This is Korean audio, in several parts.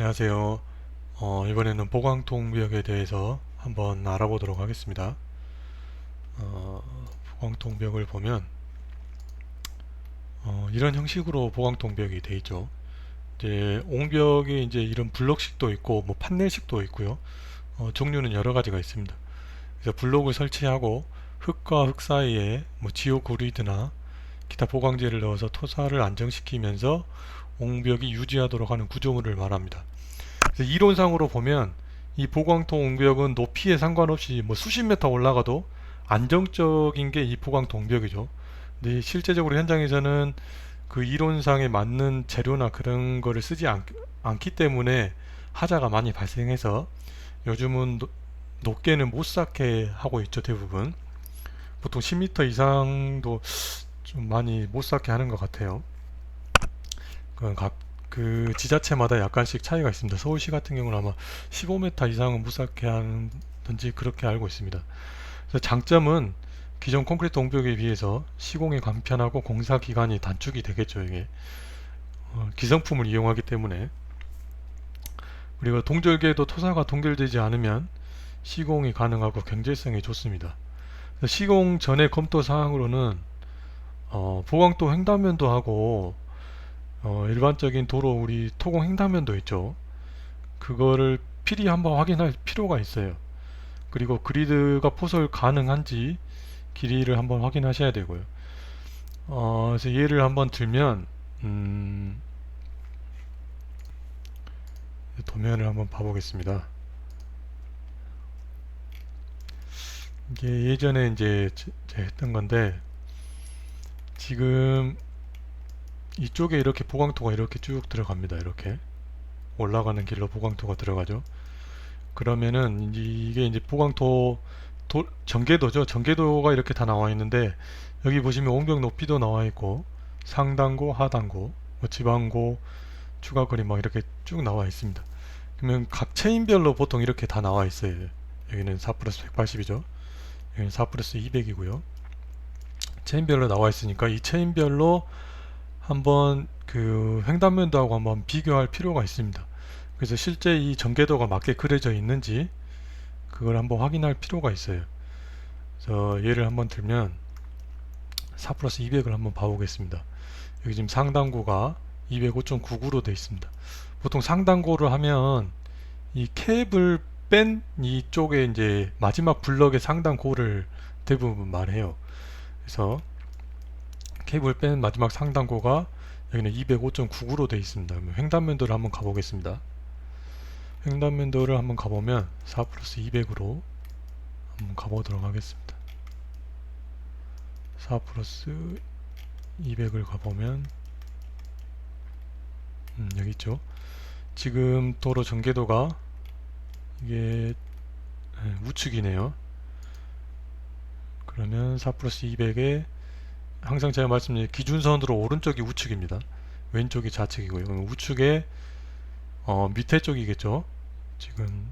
안녕하세요. 어, 이번에는 보강통벽에 대해서 한번 알아보도록 하겠습니다. 어, 보강통벽을 보면 어, 이런 형식으로 보강통벽이 되어 있죠. 이제 옹벽에 이제 이런 블록식도 있고 뭐 판넬식도 있고요. 어, 종류는 여러 가지가 있습니다. 그래서 블록을 설치하고 흙과 흙 사이에 뭐 지오그리드나 기타 보강재를 넣어서 토사를 안정시키면서 옹벽이 유지하도록 하는 구조물을 말합니다. 그래서 이론상으로 보면 이 보광통 옹벽은 높이에 상관없이 뭐 수십 메터 올라가도 안정적인 게 이 보광통 옹벽이죠. 근데 실제적으로 현장에서는 그 이론상에 맞는 재료나 그런 거를 쓰지 않, 않기 때문에 하자가 많이 발생해서 요즘은 노- 높게는 못 쌓게 하고 있죠 대부분 보통 10m 이상도 좀 많이 못 쌓게 하는 것 같아요 그각 그 지자체마다 약간씩 차이가 있습니다. 서울시 같은 경우는 아마 15m 이상은 못 쌓게 하는지 그렇게 알고 있습니다. 장점은 기존 콘크리트 옹벽에 비해서 시공이 간편하고 공사 기간이 단축이 되겠죠. 이게 어, 기성품을 이용하기 때문에 그리고 동절계도 토사가 동결되지 않으면 시공이 가능하고 경제성이 좋습니다. 시공 전에 검토 사항으로는 어, 보강도 횡단면도 하고 어, 일반적인 도로 우리 토공 횡단면도 있죠. 그거를 필히 한번 확인할 필요가 있어요. 그리고 그리드가 포설 가능한지 길이를 한번 확인하셔야 되고요. 어, 그래서 예를 한번 들면 음, 도면을 한번 봐보겠습니다. 이게 예전에 이제 했던 건데 지금 이쪽에 이렇게 보강토가 이렇게 쭉 들어갑니다. 이렇게 올라가는 길로 보강토가 들어가죠. 그러면은 이게 이제 보강토 도, 전개도죠. 전개도가 이렇게 다 나와 있는데 여기 보시면 옹벽 높이도 나와 있고 상단고, 하단고, 뭐 지방고, 추가 그림 막 이렇게 쭉 나와 있습니다. 그러면 각 체인별로 보통 이렇게 다 나와 있어요. 여기는 4 플러스 180이죠. 여기는 4 플러스 200이고요. 체인별로 나와 있으니까 이 체인별로 한번 그 횡단면도하고 한번 비교할 필요가 있습니다. 그래서 실제 이 전개도가 맞게 그려져 있는지 그걸 한번 확인할 필요가 있어요. 그래서 예를 한번 들면 4 플러스 200을 한번 봐보겠습니다. 여기 지금 상단고가 205.99로 되어 있습니다. 보통 상단고를 하면 이 캡을 뺀 이쪽에 이제 마지막 블럭의 상단고를 대부분 말해요. 그래서 캡을 뺀 마지막 상단고가 여기는 205.99로 되어 있습니다. 횡단면도를 한번 가보겠습니다. 횡단면도를 한번 가보면 4 플러스 200으로 한번 가보도록 하겠습니다. 4 플러스 200을 가보면 음, 여기 있죠. 지금 도로 전개도가 이게 예, 우측이네요. 그러면 4 플러스 200에 항상 제가 말씀드린 기준선으로 오른쪽이 우측입니다. 왼쪽이 좌측이고요. 우측에 어, 밑에 쪽이겠죠. 지금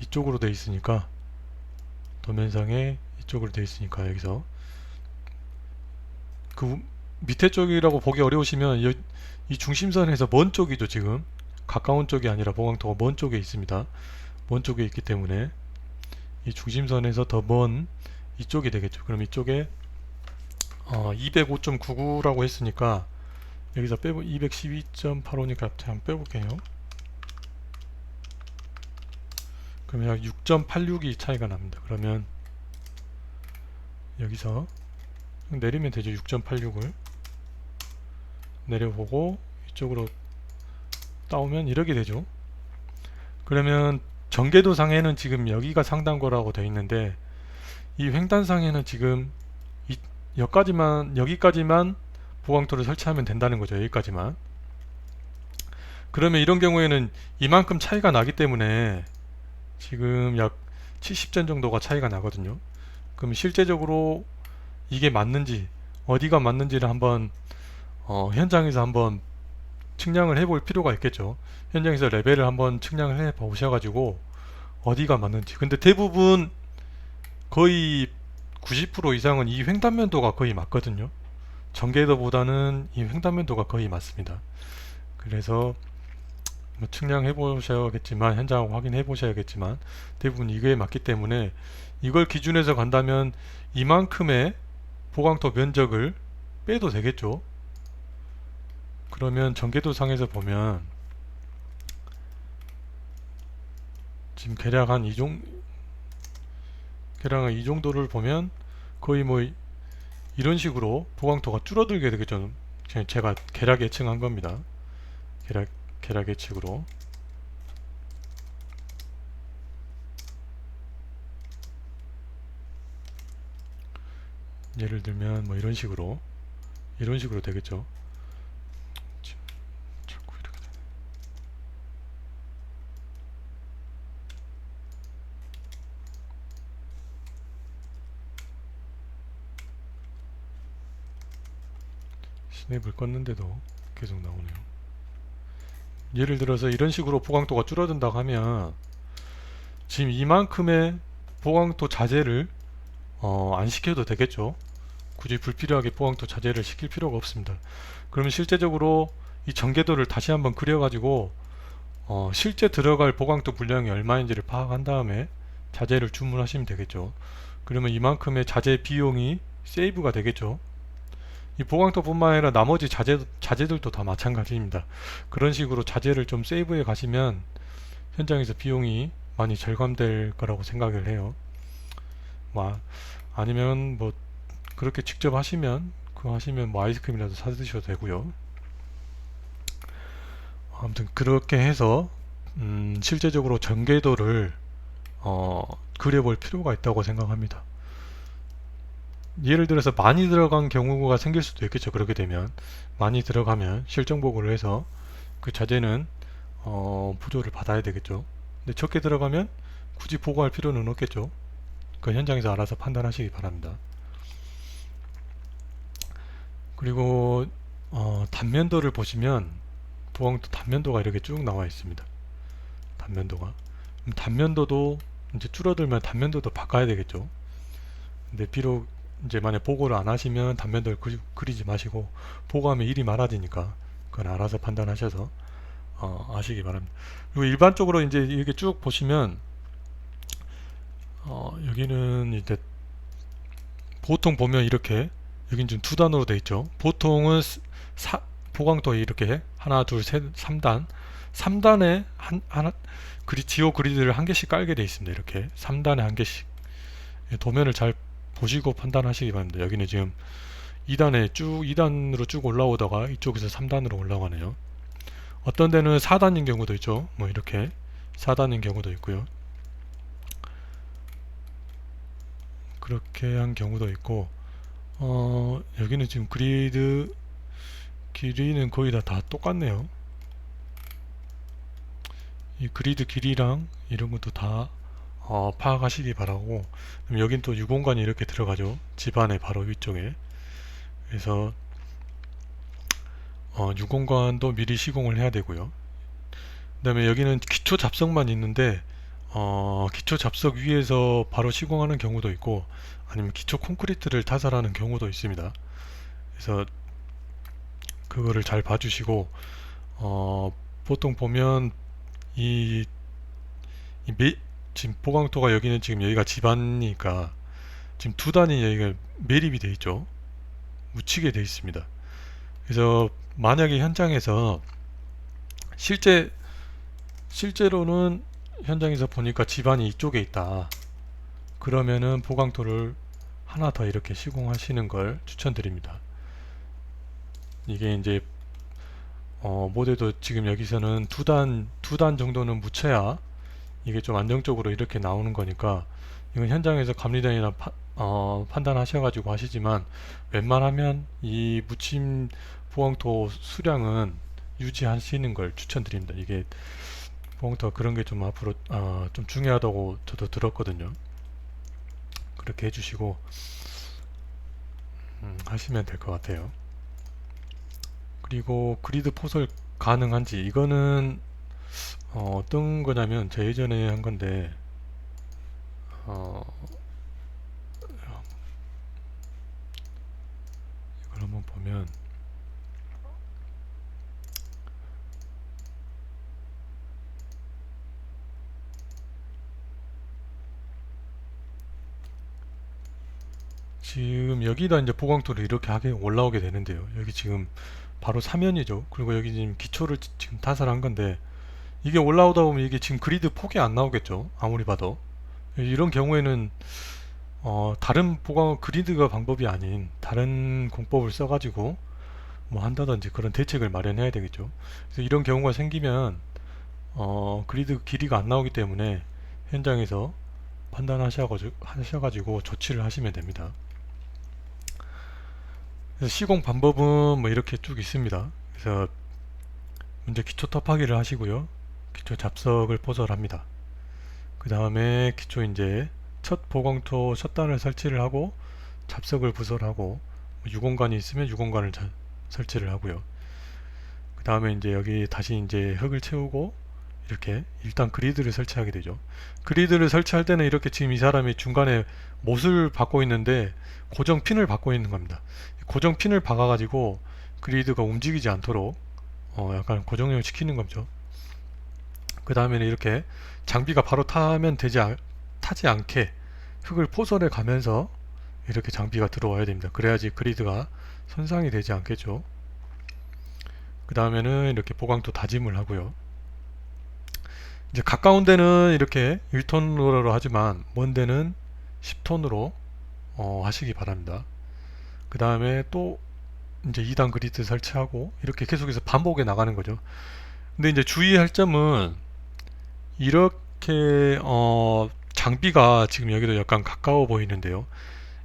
이쪽으로 돼 있으니까 도면상에 이쪽으로 돼 있으니까 여기서 그 우- 밑에 쪽이라고 보기 어려우시면 여- 이 중심선에서 먼 쪽이죠 지금 가까운 쪽이 아니라 보강토가 먼 쪽에 있습니다. 먼 쪽에 있기 때문에 이 중심선에서 더먼 이쪽이 되겠죠. 그럼 이쪽에 어, 205.99라고 했으니까 여기서 빼고 212.85니까 그냥 빼볼게요. 그러면 약 6.86이 차이가 납니다. 그러면 여기서 내리면 되죠. 6.86을 내려보고 이쪽으로 따오면 이렇게 되죠. 그러면 전개도상에는 지금 여기가 상단거라고 되어 있는데 이 횡단상에는 지금 이, 여기까지만 여기까지만 보강토를 설치하면 된다는 거죠. 여기까지만. 그러면 이런 경우에는 이만큼 차이가 나기 때문에 지금 약 70전 정도가 차이가 나거든요. 그럼 실제적으로 이게 맞는지 어디가 맞는지를 한번 어, 현장에서 한번 측량을 해볼 필요가 있겠죠. 현장에서 레벨을 한번 측량을 해 보셔가지고 어디가 맞는지. 근데 대부분 거의 90% 이상은 이 횡단면도가 거의 맞거든요. 전개도보다는 이 횡단면도가 거의 맞습니다. 그래서 뭐 측량해 보셔야겠지만 현장 확인해 보셔야겠지만 대부분 이거에 맞기 때문에 이걸 기준에서 간다면 이만큼의 보강토 면적을 빼도 되겠죠 그러면 전개도상에서 보면 지금 계략 한이정 한이 정도를 보면 거의 뭐 이런 식으로 보강토가 줄어들게 되겠죠 제가 계략 예측한 겁니다. 계략, 계략 예측으로. 예를 들면 뭐 이런 식으로. 이런 식으로 되겠죠 지금 자꾸 이렇게 되네. 스냅을 껐는데도 계속 나오네요. 예를 들어서 이런 식으로 보강도가 줄어든다고 하면 지금 이만큼의 보강도 자재를 어, 안 시켜도 되겠죠? 굳이 불필요하게 보강도 자재를 시킬 필요가 없습니다. 그러면 실제적으로 이 전개도를 다시 한번 그려 가지고 어, 실제 들어갈 보강도 분량이 얼마인지를 파악한 다음에 자재를 주문하시면 되겠죠. 그러면 이만큼의 자재 비용이 세이브가 되겠죠 이 보강도 뿐만 아니라 나머지 자재, 자재들도 다 마찬가지입니다. 그런 식으로 자재를 좀 세이브해 가시면 현장에서 비용이 많이 절감될 거라고 생각을 해요. 뭐, 아니면 뭐 그렇게 직접 하시면 그거 하시면 뭐 아이스크림이라도 사 드셔도 되고요. 아무튼 그렇게 해서 음, 실제적으로 전개도를 어, 그려볼 필요가 있다고 생각합니다 예를 들어서 많이 들어간 경우가 생길 수도 있겠죠. 그렇게 되면 많이 들어가면 실정 보고를 해서 그 자재는 어, 부조를 받아야 되겠죠. 근데 적게 들어가면 굳이 보고할 필요는 없겠죠. 그 현장에서 알아서 판단하시기 바랍니다. 그리고 어, 단면도를 보시면 보강도 단면도가 이렇게 쭉 나와 있습니다. 단면도가. 단면도도 이제 줄어들면 단면도도 바꿔야 되겠죠. 근데 비록 이제 만약 보고를 안 하시면 단면도를 그리, 그리 지 마시고 보고하면 일이 많아지니까 그건 알아서 판단하셔서 어, 아시기 바랍니다. 그리고 일반적으로 이제 이렇게 쭉 보시면 어, 여기는 이제 보통 보면 이렇게 여긴 지금 두 단으로 되어 있죠. 보통은 사, 보강도 이렇게 하나 둘셋 3단. 3단에 한, 하나 그리 지오 그리드를 한 개씩 깔게 되어 있습니다. 이렇게. 3단에 한 개씩. 예, 도면을 잘 보시고 판단하시기 바랍니다. 여기는 지금 2단에 쭉 2단으로 쭉 올라오다가 이쪽에서 3단으로 올라가네요. 어떤 데는 4단인 경우도 있죠. 뭐 이렇게 4단인 경우도 있고요. 그렇게 한 경우도 있고 어, 여기는 지금 그리드 길이는 거의 다, 다 똑같네요. 이 그리드 길이랑 이런 것도 다 어, 파악하시기 바라고. 여긴 또 유공간이 이렇게 들어가죠. 집안의 바로 위쪽에. 그래서 어, 유공간도 미리 시공을 해야 되고요. 그 다음에 여기는 기초 잡석만 있는데 어, 기초 잡석 위에서 바로 시공하는 경우도 있고 아니면 기초 콘크리트를 타설하는 경우도 있습니다. 그래서 그거를 잘 봐주시고 어, 보통 보면 이, 이 매, 지금 보강토가 여기는 지금 여기가 집안이니까 지금 두 단이 여기가 매립이 되어 있죠. 묻히게 되어 있습니다. 그래서 만약에 현장에서 실제 실제로는 현장에서 보니까 집안이 이쪽에 있다. 그러면은 보강토를 하나 더 이렇게 시공하시는 걸 추천드립니다. 이게 이제 어, 모델도 지금 여기서는 두 단, 두 단 정도는 묻혀야 이게 좀 안정적으로 이렇게 나오는 거니까 이건 현장에서 감리단이나 파, 어, 판단하셔가지고 하시지만 웬만하면 이 묻힘 보강토 수량은 유지하시는 걸 추천드립니다. 이게 보강토가 그런 게 좀 앞으로 어, 좀 중요하다고 저도 들었거든요. 그렇게 해주시고 음, 하시면 될 것 같아요. 그리고 그리드 포설 가능한지 이거는 어, 떤 거냐면 제 예전에 한 건데 어, 이걸 한번 보면 지금 여기다 이제 보강토를 이렇게 하게 올라오게 되는데요. 여기 지금 바로 사면이죠. 그리고 여기 지금 기초를 지금 타설한 건데 이게 올라오다 보면 이게 지금 그리드 폭이 안 나오겠죠. 아무리 봐도 이런 경우에는 어, 다른 보강 그리드가 방법이 아닌 다른 공법을 써가지고 뭐 한다든지 그런 대책을 마련해야 되겠죠. 그래서 이런 경우가 생기면 어, 그리드 길이가 안 나오기 때문에 현장에서 판단하셔가지고 하셔가지고 조치를 하시면 됩니다. 그래서 시공 방법은 뭐 이렇게 쭉 있습니다. 그래서 먼저 기초 톱하기를 하시고요. 기초 잡석을 포설합니다. 그 다음에 기초 이제 첫 보강토 첫 단을 설치를 하고 잡석을 부설하고 유공간이 있으면 유공간을 자- 설치를 하고요. 그 다음에 이제 여기 다시 이제 흙을 채우고 이렇게 일단 그리드를 설치하게 되죠. 그리드를 설치할 때는 이렇게 지금 이 사람이 중간에 못을 받고 있는데 고정 핀을 받고 있는 겁니다. 고정 핀을 박아가지고 그리드가 움직이지 않도록 어 약간 고정을 시키는 거죠. 그 다음에는 이렇게 장비가 바로 타면 되지 않- 타지 않게 흙을 포설해 가면서 이렇게 장비가 들어와야 됩니다. 그래야지 그리드가 손상이 되지 않겠죠. 그 다음에는 이렇게 보강도 다짐을 하고요. 이제 가까운 데는 이렇게 1톤으로 하지만 먼 데는 10톤으로 어, 하시기 바랍니다. 그 다음에 또 이제 2단 그리드 설치하고 이렇게 계속해서 반복해 나가는 거죠. 근데 이제 주의할 점은 이렇게 어, 장비가 지금 여기도 약간 가까워 보이는데요.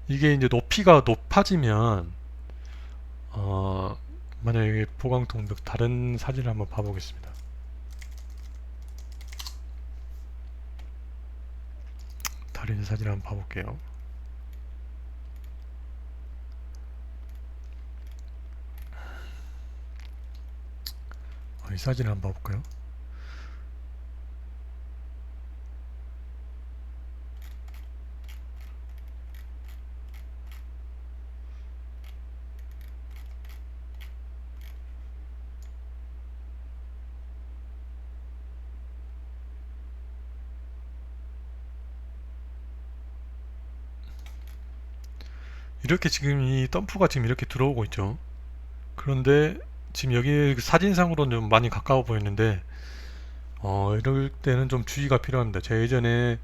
이게 이제 높이가 높아지면 어, 만약에 보강통 다른 사진을 한번 봐보겠습니다. 다른 사진 한번 봐볼게요. 어, 이 사진을 한번 봐볼까요? 이렇게 지금 이 덤프가 지금 이렇게 들어오고 있죠. 그런데 지금 여기 사진상으로는 좀 많이 가까워 보이는데 어, 이럴 때는 좀 주의가 필요합니다. 제가 예전에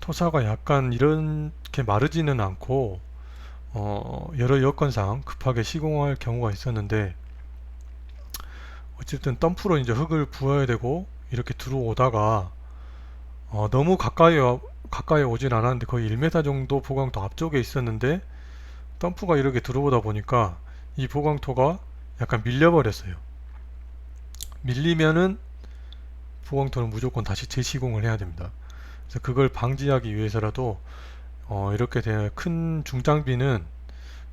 토사가 약간 이렇게 마르지는 않고 어, 여러 여건상 급하게 시공할 경우가 있었는데 어쨌든 덤프로 이제 흙을 부어야 되고 이렇게 들어오다가 어, 너무 가까이 와- 가까이 오진 않았는데 거의 1m 정도 보강토 앞쪽에 있었는데 덤프가 이렇게 들어오다 보니까 이 보강토가 약간 밀려버렸어요. 밀리면은 보강토는 무조건 다시 재시공을 해야 됩니다. 그래서 그걸 방지하기 위해서라도 어, 이렇게 된큰 중장비는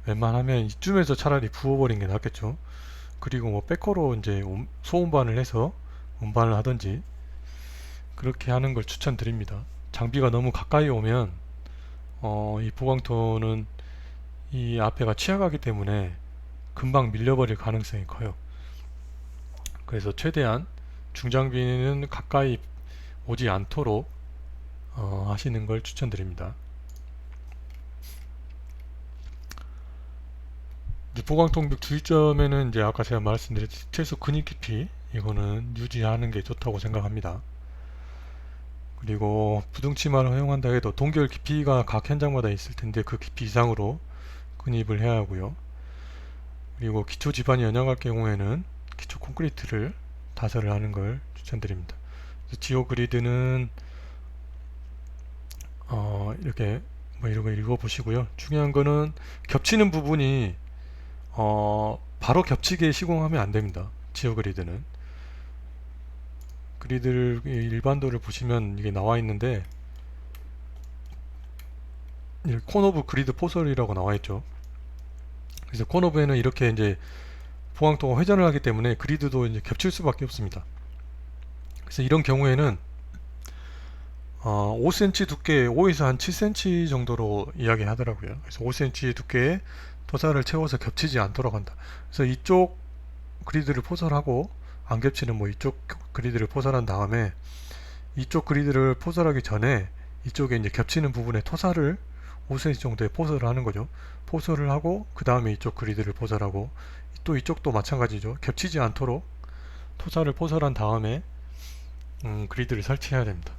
웬만하면 이쯤에서 차라리 부어버린 게 낫겠죠. 그리고 뭐 백호로 이제 운- 소운반을 해서 운반을 하든지 그렇게 하는 걸 추천드립니다. 장비가 너무 가까이 오면 어, 이 보강토는 이 앞에가 치아가기 때문에 금방 밀려버릴 가능성이 커요. 그래서 최대한 중장비는 가까이 오지 않도록 어, 하시는 걸 추천드립니다. 보강통벽 주의점에는 이제 아까 제가 말씀드렸듯이 최소 근입 깊이 이거는 유지하는 게 좋다고 생각합니다. 그리고 부등치마를 허용한다 해도 동결 깊이가 각 현장마다 있을 텐데 그 깊이 이상으로 근입을 해야 하고요. 그리고 기초 지반이 연약할 경우에는 기초 콘크리트를 다설을 하는 걸 추천드립니다. 지오 그리드는 어, 이렇게 뭐 이런 거 읽어 보시고요. 중요한 거는 겹치는 부분이 어, 바로 겹치게 시공하면 안 됩니다. 지오 그리드는 그리드를 이 일반도를 보시면 이게 나와 있는데 이 코노브 그리드 포설이라고 나와 있죠. 그래서 코노브에는 이렇게 이제 보강토가 회전을 하기 때문에 그리드도 이제 겹칠 수밖에 없습니다. 그래서 이런 경우에는 어, 5cm 두께, 5에서 한 7cm 정도로 이야기 하더라고요. 그래서 5cm 두께의 토사를 채워서 겹치지 않도록 한다. 그래서 이쪽 그리드를 포설하고 안 겹치는 뭐 이쪽 그리드를 포설한 다음에 이쪽 그리드를 포설하기 전에 이쪽에 이제 겹치는 부분에 토사를 5cm 정도의 포설을 하는 거죠. 포설을 하고 그 다음에 이쪽 그리드를 포설하고 또 이쪽도 마찬가지죠. 겹치지 않도록 토사를 포설한 다음에 음, 그리드를 설치해야 됩니다.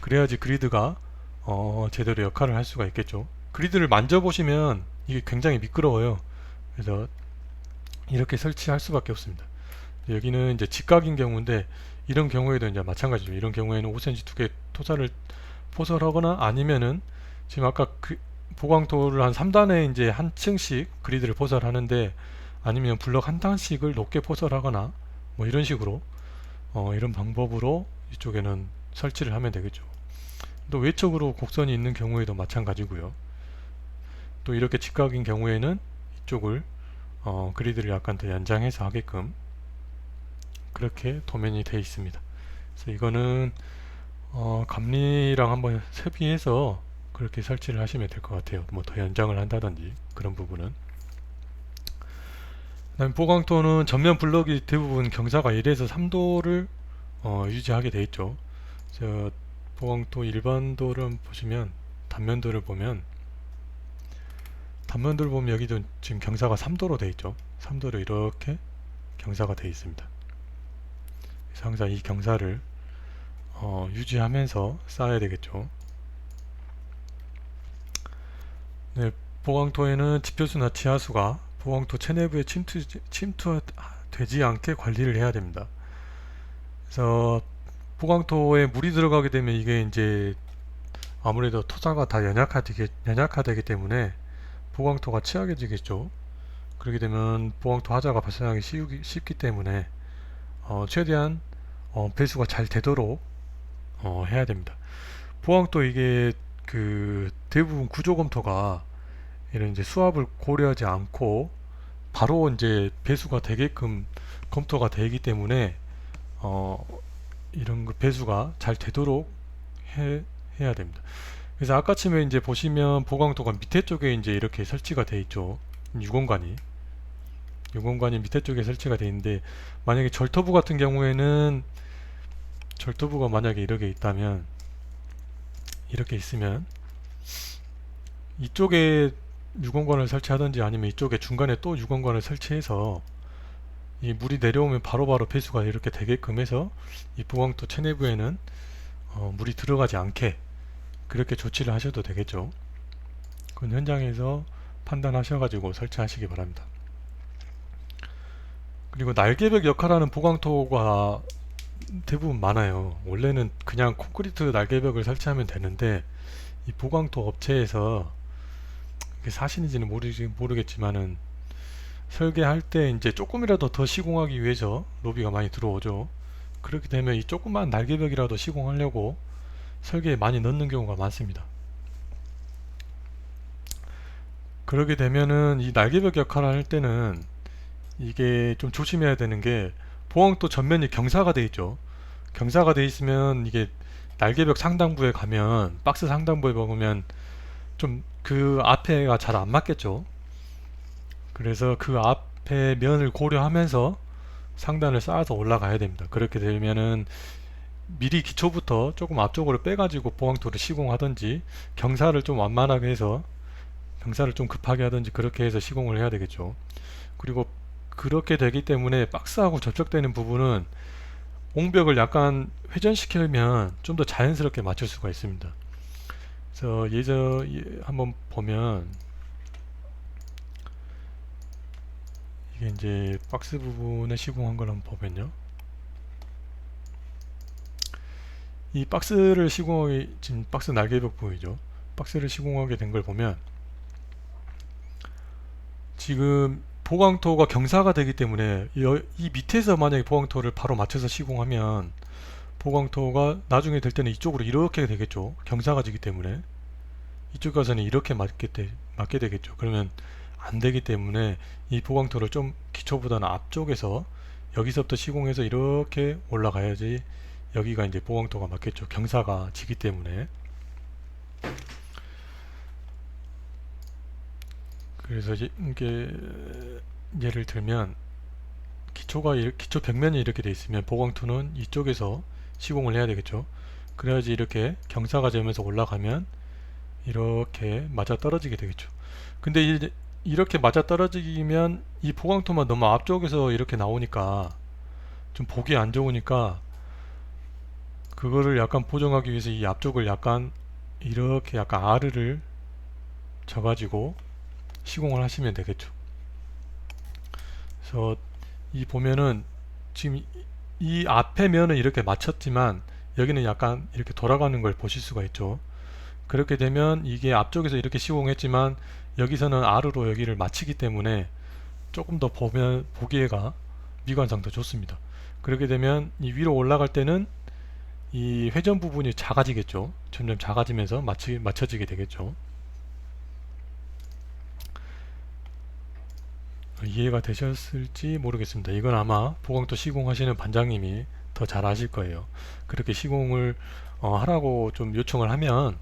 그래야지 그리드가 어, 제대로 역할을 할 수가 있겠죠. 그리드를 만져보시면 이게 굉장히 미끄러워요. 그래서 이렇게 설치할 수밖에 없습니다. 여기는 이제 직각인 경우인데 이런 경우에도 이제 마찬가지죠. 이런 경우에는 5cm 두 개 토사를 포설하거나 아니면은 지금 아까 그 보강토를 한 3단에 이제 한 층씩 그리드를 포설하는데 아니면 블럭 한 단씩을 높게 포설하거나 뭐 이런 식으로 어 이런 방법으로 이쪽에는 설치를 하면 되겠죠. 또 외적으로 곡선이 있는 경우에도 마찬가지고요. 또 이렇게 직각인 경우에는 이쪽을 어 그리드를 약간 더 연장해서 하게끔 그렇게 도면이 되어 있습니다. 그래서 이거는 어, 감리랑 한번 협의해서 그렇게 설치를 하시면 될 것 같아요. 뭐 더 연장을 한다든지 그런 부분은. 그다음 보강토는 전면 블럭이 대부분 경사가 1에서 3도를 어, 유지하게 되어 있죠. 저 보강토 일반도를 보시면 단면도를 보면 단면도를 보면 여기도 지금 경사가 3도로 되어 있죠. 3도로 이렇게 경사가 되어 있습니다. 그래서 항상 이 경사를 어, 유지하면서 쌓아야 되겠죠. 네, 보강토에는 지표수나 지하수가 보강토 체내부에 침투, 침투되지 않게 관리를 해야 됩니다. 그래서 보강토에 물이 들어가게 되면 이게 이제 아무래도 토사가 다 연약하되기, 연약화되기 때문에 보강토가 취약해지겠죠. 그렇게 되면 보강토 하자가 발생하기 쉬우기, 쉽기 때문에 어, 최대한 어, 배수가 잘 되도록 어, 해야 됩니다. 보강도 이게 그 대부분 구조 검토가 이런 이제 수압을 고려하지 않고 바로 이제 배수가 되게끔 검토가 되기 때문에 어, 이런 그 배수가 잘 되도록 해, 해야 됩니다. 그래서 아까쯤에 이제 보시면 보강도가 밑에 쪽에 이제 이렇게 설치가 돼 있죠. 유공관이 유공관이 밑에 쪽에 설치가 되어 있는데 만약에 절터부 같은 경우에는 절터부가 만약에 이렇게 있다면 이렇게 있으면 이쪽에 유공관을 설치하든지 아니면 이쪽에 중간에 또 유공관을 설치해서 이 물이 내려오면 바로바로 배수가 이렇게 되게끔 해서 이 보강도 체내부에는 어, 물이 들어가지 않게 그렇게 조치를 하셔도 되겠죠. 그건 현장에서 판단하셔가지고 설치하시기 바랍니다. 그리고 날개벽 역할하는 보강토가 대부분 많아요. 원래는 그냥 콘크리트 날개벽을 설치하면 되는데 이 보강토 업체에서 사실인지는 모르지, 모르 겠지만은 설계할 때 이제 조금이라도 더 시공하기 위해서 로비가 많이 들어오죠. 그렇게 되면 이 조그만 날개벽이라도 시공하려고 설계에 많이 넣는 경우가 많습니다. 그러게 되면은 이 날개벽 역할을 할 때는 이게 좀 조심해야 되는 게 보강도 전면이 경사가 돼 있죠. 경사가 돼 있으면 이게 날개벽 상단부에 가면 박스 상단부에 보면 좀 그 앞에가 잘 안 맞겠죠. 그래서 그 앞에 면을 고려하면서 상단을 쌓아서 올라가야 됩니다. 그렇게 되면은 미리 기초부터 조금 앞쪽으로 빼가지고 보강토를 시공하든지 경사를 좀 완만하게 해서 경사를 좀 급하게 하든지 그렇게 해서 시공을 해야 되겠죠. 그리고 그렇게 되기 때문에 박스하고 접촉되는 부분은 옹벽을 약간 회전시키면 좀 더 자연스럽게 맞출 수가 있습니다. 그래서 예전 한번 보면 이게 이제 박스 부분에 시공한 걸 한번 보면요. 이 박스를 시공하게 지금 박스 날개벽 보이죠? 박스를 시공하게 된 걸 보면 지금 보강토가 경사가 되기 때문에 이 밑에서 만약에 보강토를 바로 맞춰서 시공하면 보강토가 나중에 될 때는 이쪽으로 이렇게 되겠죠. 경사가 지기 때문에. 이쪽 가서는 이렇게 맞게, 되, 맞게 되겠죠. 그러면 안 되기 때문에 이 보강토를 좀 기초보다는 앞쪽에서 여기서부터 시공해서 이렇게 올라가야지 여기가 이제 보강토가 맞겠죠. 경사가 지기 때문에 그래서 이게 예를 들면 기초가 기초 벽면이 이렇게 돼 있으면 보강투는 이쪽에서 시공을 해야 되겠죠. 그래야지 이렇게 경사가 되면서 올라가면 이렇게 맞아 떨어지게 되겠죠. 근데 이, 이렇게 맞아 떨어지면 이 보강토만 너무 앞쪽에서 이렇게 나오니까 좀 보기 안 좋으니까 그거를 약간 보정하기 위해서 이 앞쪽을 약간 이렇게 약간 아르를 져가지고 시공을 하시면 되겠죠. 그래서 이 보면은 지금 이- 이 앞에 면은 이렇게 맞췄지만 여기는 약간 이렇게 돌아가는 걸 보실 수가 있죠. 그렇게 되면 이게 앞쪽에서 이렇게 시공했지만 여기서는 아르로 여기를 맞추기 때문에 조금 더 보면 보기에가 미관상 더 좋습니다. 그렇게 되면 이 위로 올라갈 때는 이 회전 부분이 작아지겠죠. 점점 작아지면서 맞추, 맞춰지게 되겠죠. 이해가 되셨을지 모르겠습니다. 이건 아마 보강토 시공하시는 반장님이 더 잘 아실 거예요. 그렇게 시공을 어, 하라고 좀 요청을 하면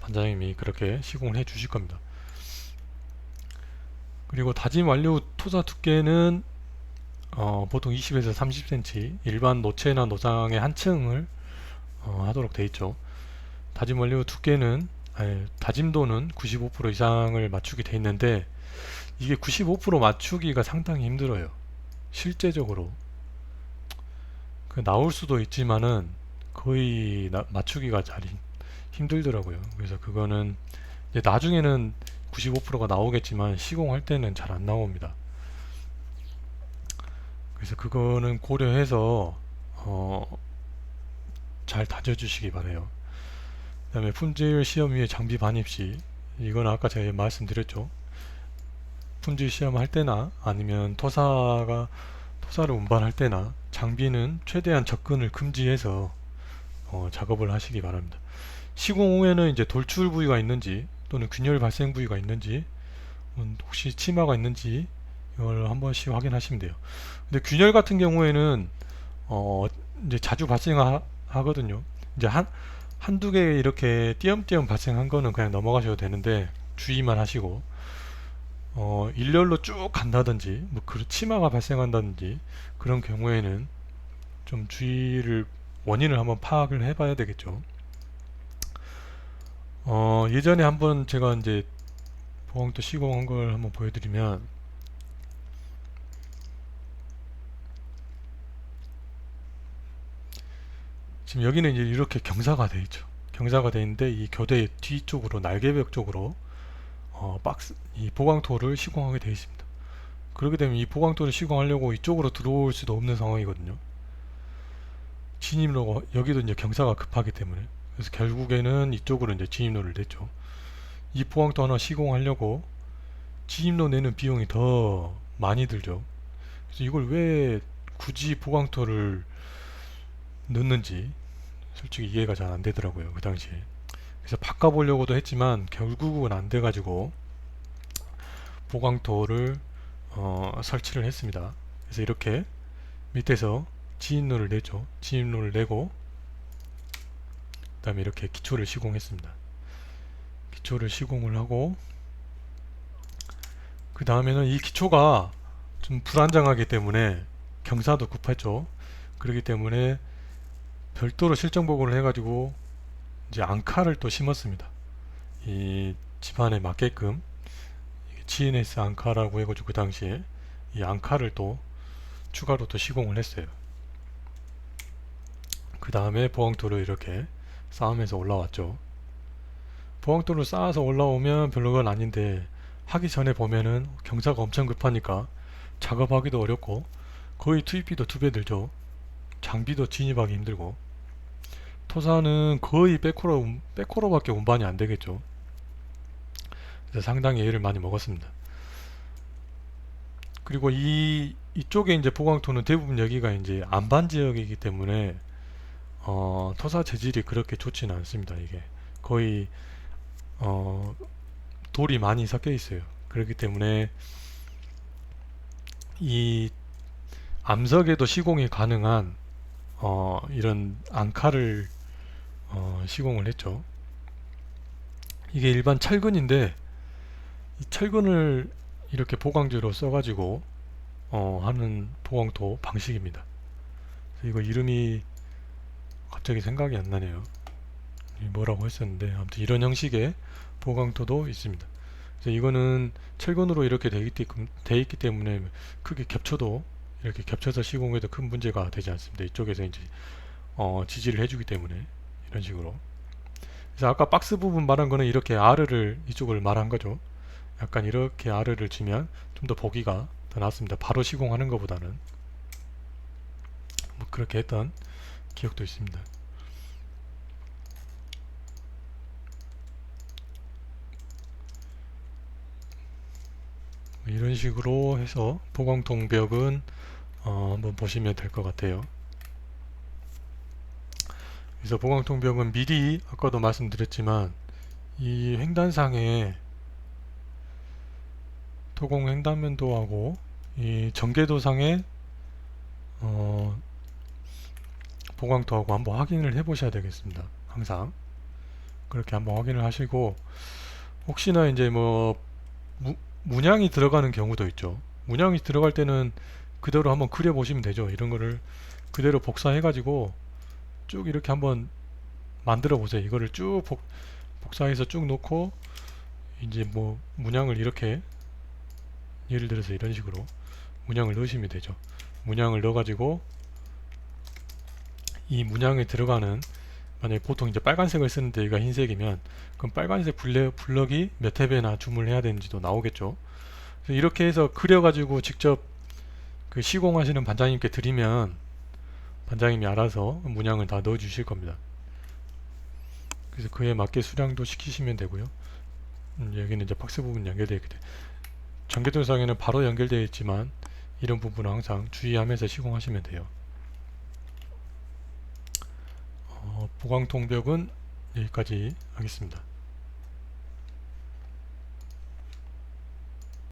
반장님이 그렇게 시공을 해 주실 겁니다. 그리고 다짐 완료 토사 두께는 어, 보통 20에서 30cm 일반 노체나 노상의 한 층을 어, 하도록 되어 있죠. 다짐 완료 두께는 아니, 다짐도는 95% 이상을 맞추게 되어 있는데 이게 95% 맞추기가 상당히 힘들어요. 실제적으로 그 나올 수도 있지만은 거의 나- 맞추기가 잘 힘- 힘들더라고요. 그래서 그거는 이제 나중에는 95%가 나오겠지만 시공할 때는 잘 안 나옵니다. 그래서 그거는 고려해서 어, 잘 다져주시기 바래요. 그 다음에 품질 시험 위에 장비 반입 시 이건 아까 제가 말씀드렸죠. 품질 시험 할 때나 아니면 토사가 토사를 운반할 때나 장비는 최대한 접근을 금지해서 어, 작업을 하시기 바랍니다. 시공 후에는 이제 돌출 부위가 있는지 또는 균열 발생 부위가 있는지 음, 혹시 치마가 있는지 이걸 한 번씩 확인하시면 돼요. 근데 균열 같은 경우에는 어, 이제 자주 발생하거든요. 이제 한 한두 개 이렇게 띄엄띄엄 발생한 거는 그냥 넘어가셔도 되는데 주의만 하시고 어, 일렬로 쭉 간다든지 뭐 그 치마가 발생한다든지 그런 경우에는 좀 주의를 원인을 한번 파악을 해봐야 되겠죠. 어, 예전에 한번 제가 이제 보강도 시공한 걸 한번 보여드리면 지금 여기는 이제 이렇게 경사가 돼 있죠. 경사가 돼 있는데 이 교대 뒤쪽으로 날개벽 쪽으로 어, 박스 이 보강토를 시공하게 되어 있습니다. 그렇게 되면 이 보강토를 시공하려고 이쪽으로 들어올 수도 없는 상황이거든요. 진입로가 여기도 이제 경사가 급하기 때문에 그래서 결국에는 이쪽으로 이제 진입로를 냈죠. 이 보강토 하나 시공하려고 진입로 내는 비용이 더 많이 들죠. 그래서 이걸 왜 굳이 보강토를 넣는지 솔직히 이해가 잘 안 되더라고요. 그 당시에. 그래서 바꿔보려고도 했지만 결국은 안 돼가지고 보강토를 어, 설치를 했습니다. 그래서 이렇게 밑에서 지인로를 내죠. 지인로를 내고 그 다음에 이렇게 기초를 시공했습니다. 기초를 시공을 하고 그 다음에는 이 기초가 좀 불안정하기 때문에 경사도 급했죠. 그렇기 때문에 별도로 실정 보고를 해가지고 이제 앙카를 또 심었습니다. 이 집안에 맞게끔 GNS 앙카라고 해가지고 그 당시에 이 앙카를 또 추가로 또 시공을 했어요. 그 다음에 보강토를 이렇게 쌓으면서 올라왔죠. 보강토를 쌓아서 올라오면 별로건 아닌데 하기 전에 보면은 경사가 엄청 급하니까 작업하기도 어렵고 거의 투입비도 두 배 들죠. 장비도 진입하기 힘들고 토사는 거의 백호로 운- 백호로밖에 운반이 안 되겠죠. 그래서 상당히 애를 많이 먹었습니다. 그리고 이 이쪽에 이제 보강토는 대부분 여기가 이제 안반 지역이기 때문에 어, 토사 재질이 그렇게 좋지는 않습니다. 이게 거의 어, 돌이 많이 섞여 있어요. 그렇기 때문에 이 암석에도 시공이 가능한 어, 이런 앙카를 어, 시공을 했죠. 이게 일반 철근인데 이 철근을 이렇게 보강제로 써가지고 어, 하는 보강토 방식입니다. 이거 이름이 갑자기 생각이 안 나네요. 뭐라고 했었는데 아무튼 이런 형식의 보강토도 있습니다. 이거는 철근으로 이렇게 돼 있기, 돼 있기 때문에 크게 겹쳐도 이렇게 겹쳐서 시공해도 큰 문제가 되지 않습니다. 이쪽에서 이제 어, 지지를 해주기 때문에 이런 식으로. 그래서 아까 박스 부분 말한 거는 이렇게 아르를 이쪽을 말한 거죠. 약간 이렇게 아르를 주면 좀 더 보기가 더 낫습니다. 바로 시공하는 것보다는 뭐 그렇게 했던 기억도 있습니다. 뭐 이런 식으로 해서 보강통벽은 어, 한번 보시면 될 것 같아요. 그래서 보강통벽은 미리 아까도 말씀드렸지만 이 횡단상에 토공 횡단면도하고 이 전개도상에 어, 보강토하고 한번 확인을 해 보셔야 되겠습니다. 항상 그렇게 한번 확인을 하시고 혹시나 이제 뭐 무, 문양이 들어가는 경우도 있죠. 문양이 들어갈 때는 그대로 한번 그려 보시면 되죠. 이런 거를 그대로 복사해 가지고 쭉 이렇게 한번 만들어 보세요. 이거를 쭉 복, 복사해서 쭉 놓고 이제 뭐 문양을 이렇게 예를 들어서 이런 식으로 문양을 넣으시면 되죠. 문양을 넣어 가지고 이 문양에 들어가는 만약에 보통 이제 빨간색을 쓰는데 여기가 흰색이면 그럼 빨간색 블럭이 몇 회배나 주문해야 되는지도 나오겠죠. 이렇게 해서 그려가지고 직접 그 시공하시는 반장님께 드리면 반장님이 알아서 문양을 다 넣어 주실 겁니다. 그래서 그에 맞게 수량도 시키시면 되고요. 음, 여기는 이제 박스 부분 연결되어 있게 돼. 전개도상에는 바로 연결되어 있지만 이런 부분은 항상 주의하면서 시공하시면 돼요. 어, 보강통벽은 여기까지 하겠습니다.